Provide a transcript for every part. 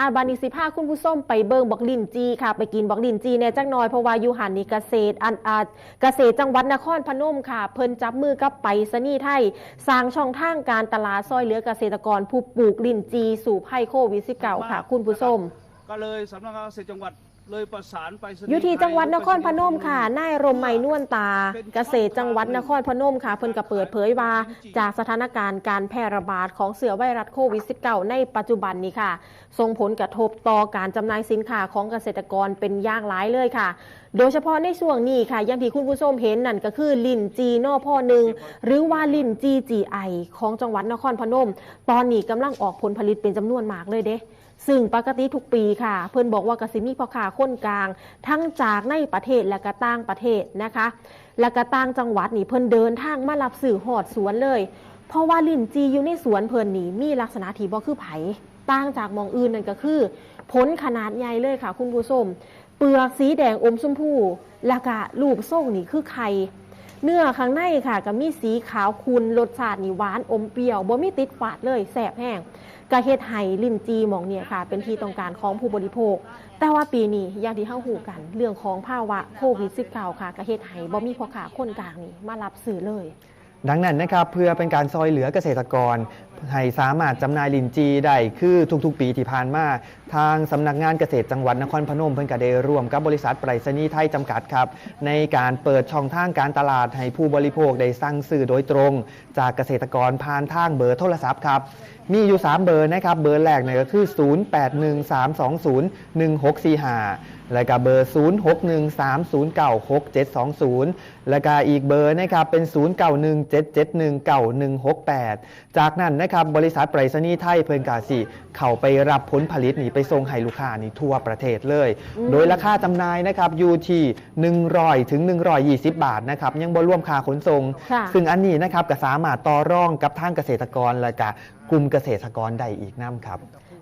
อาบานิสิพาคุณผู้ส้มไปเบิงบอกลินจีค่ะ ไปกินบอกลินจีเนี่ยจักน้อยเพราะว่าอยู่หันนี่เกษตรอันอาเกษตรจังหวัดนครพนมค่ะ เพิ่นจับมือกับไปสนี่ไทยสร้างช่องทางการตลาดซอยเหลือเกษตรกรผู้ปลูกลินจี สู่ภัยโควิด 19 ค่ะ คุณผู้ส้มก็เลยสำนักงานเกษตรจังหวัด เลยประสานไปสนีอยู่ที่จังหวัดนครพนมไปค่ะนายรมไมนวลตา เกษตรจังหวัดนครพนมค่ะ เพิ่นก็เปิดเผยว่าจากสถานการณ์การแพร่ระบาดของเสือไวรัสโควิด -19 ในปัจจุบันนี้ค่ะ ส่งผลกระทบต่อการจำหน่ายสินค้าของเกษตรกรเป็นอย่างหลายเลยค่ะ โดยเฉพาะในช่วงนี้ค่ะอย่างที่คุณผู้ชมเห็นนั่นก็คือลินจีนอพ่อหนึ่งหรือว่าลินจีจีไอของจังหวัดนครพนม ตอนนี้กำลังออกผลผลิตเป็นจำนวนมากเลยเด้ซึ่งปกติทุกปีค่ะ เพื่อนบอกว่ากสิมีพ่อค้าคนกลาง ทั้งจากในประเทศและก็ต่างประเทศนะคะ และก็ต่างจังหวัดนี่เพิ่นเดินทางมารับสื่อหอดสวนเลย เพราะว่าลินจีอยู่ในสวนเพิ่นนี่มีลักษณะที่บ่คือไผต่างจากมองอื่นนั่นก็คือ ผลขนาดใหญ่เลยค่ะ คุณผู้ชม เปลือกสีแดงอมชมพูและก็ลูกทรงนี่คือไข่ เนื้อข้างในค่ะก็มีสีขาวคุณรสชาตินี่หวานอมเปรี้ยวบ่มีติดฝาดเลยแสบแห้งกะเฮ็ดไห่ลินจีหมองเนี่ยค่ะ เป็นที่ต้องการของผู้บริโภค แต่ว่าปีนี้อย่างที่เฮาหูกัน เรื่องของภาวะโควิด -19 ค่ะกะเฮ็ดไห่บ่มีพ่อค้าคนกลางนี่มารับซื้อเลยดังนั้นนะครับเพื่อเป็นการซอยเหลือเกษตรกร ให้สามารถจำหน่ายลินจีได้คือทุกๆ ปีที่ผ่านมาทางสำนักงานเกษตรจังหวัดนครพนมเพิ่นก็ได้ร่วมกับบริษัทไปรษณีย์ไทยจำกัดครับ ในการเปิดช่องทางการตลาดให้ผู้บริโภคได้สั่งซื้อโดยตรง จากเกษตรกรผ่านทางเบอร์โทรศัพท์ครับ มีอยู่ 3 เบอร์นะครับ เบอร์แรกเนี่ยก็คือ 0813201645 แล้วก็เบอร์ 0613096720 แล้วก็อีกเบอร์นะครับเป็น 0917719168 จากนั้นนะครับบริษัทไปรษณีย์ไทยเพิ่นกาสิเข้าไปรับผลผลิตนี่ไปส่งให้ลูกค้านี่ทั่วประเทศเลยอืมโดยราคาจำหน่ายนะครับอยู่ที่100ถึง120 บาทนะครับยังบ่รวมค่าขนส่งค่ะซึ่งอันนี้นะครับก็สามารถต่อรองกับทางเกษตรกรและก็ กลุ่มเกษตรกรได้อีกน้ำครับ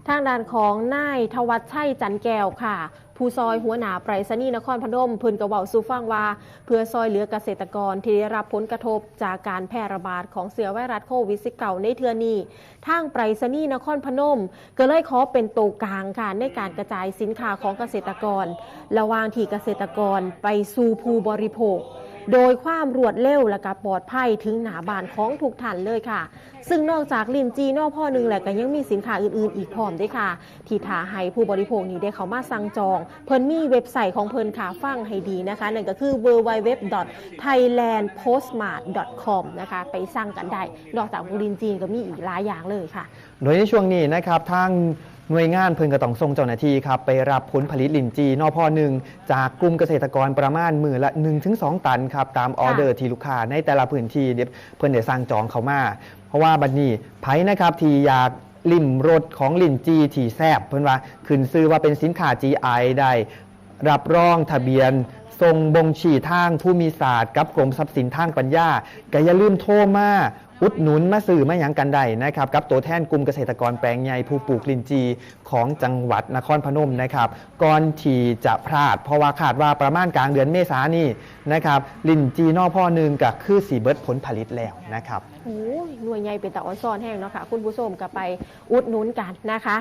ทางด้านของนายทวัชชัยจันแก้วค่ะ ผู้ซอยหัวหน้าไปรษณีย์นครพนมเพิ่นกระเว้าสู่ฟังว่า เพื่อซอยเหลือเกษตรกรที่ได้รับผลกระทบจากการแพร่ระบาดของเสือไวรัสโควิด -19 ในเทือนี้ทางไปรษณีย์นครพนม ก็เลยขอเป็นตัวกลางค่ะในการกระจายสินค้าของเกษตรกร ระหว่างที่เกษตรกรไปสู่ผู้บริโภค โดยความรวดเร็วและก็ปลอดภัยถึงหนาบานของทุกท่านเลยค่ะ ซึ่งนอกจากลินจีนอกพ่อหนึ่งแหละก็ยังมีสินค้าอื่นๆ อีกพร้อมด้วยค่ะ ที่ท้าให้ผู้บริโภคนี้ได้เข้ามาสั่งจอง เพิ่นมีเว็บไซต์ของเพิ่นค่ะฟังให้ดีนะคะ นั่นก็คือ www.thailandpostmart.com นะคะไปสั่งกันได้ นอกจากบุรินจีนก็มีอีกหลายอย่างเลยค่ะ โดยในช่วงนี้นะครับทาง หน่วยงานเพิ่งกระต้องส่งเจ้าหน้าที่ครับไปรับผลผลิตลินจีนอพอหนึ่งจากกลุ่มเกษตรกรประมาณมือละ 1-2 ตันครับตามออเดอร์ที่ลูกค้าในแต่ละพื้นที่เดี๋ยวเพิ่นได้สั่งจองเขามา เพราะว่าบัดนี้ไผนะครับที่อยากลิ่มรสของลินจีที่แซบเพิ่นว่าขึ้นซื้อว่าเป็นสินค้า GI ได้รับรองทะเบียนทรงบ่งชี้ทางผู้มีศาสตร์กับกรมทรัพย์สินทางปัญญาก็อย่าลืมโทรมา อุดหนุนมาสื่อมาหยังกันได้นะครับกับตัวแทนกลุ่มเกษตรกรแปลงใหญ่ผู้ปลูกลินจีของจังหวัดนครพนมนะครับก่อนที่จะพลาด เพราะว่าขาดว่าประมาณกลางเดือนเมษายนนี่นะครับลินจีนอกพ่อหนึ่งกับคือสีเบิร์ดผลผลิตแล้วนะครับ โอ้ยหน่วยใหญ่เป็นตะออนซ้อนแห้งเนาะค่ะ คุณผู้ชมก็ไปอุดหนุนกันนะคะ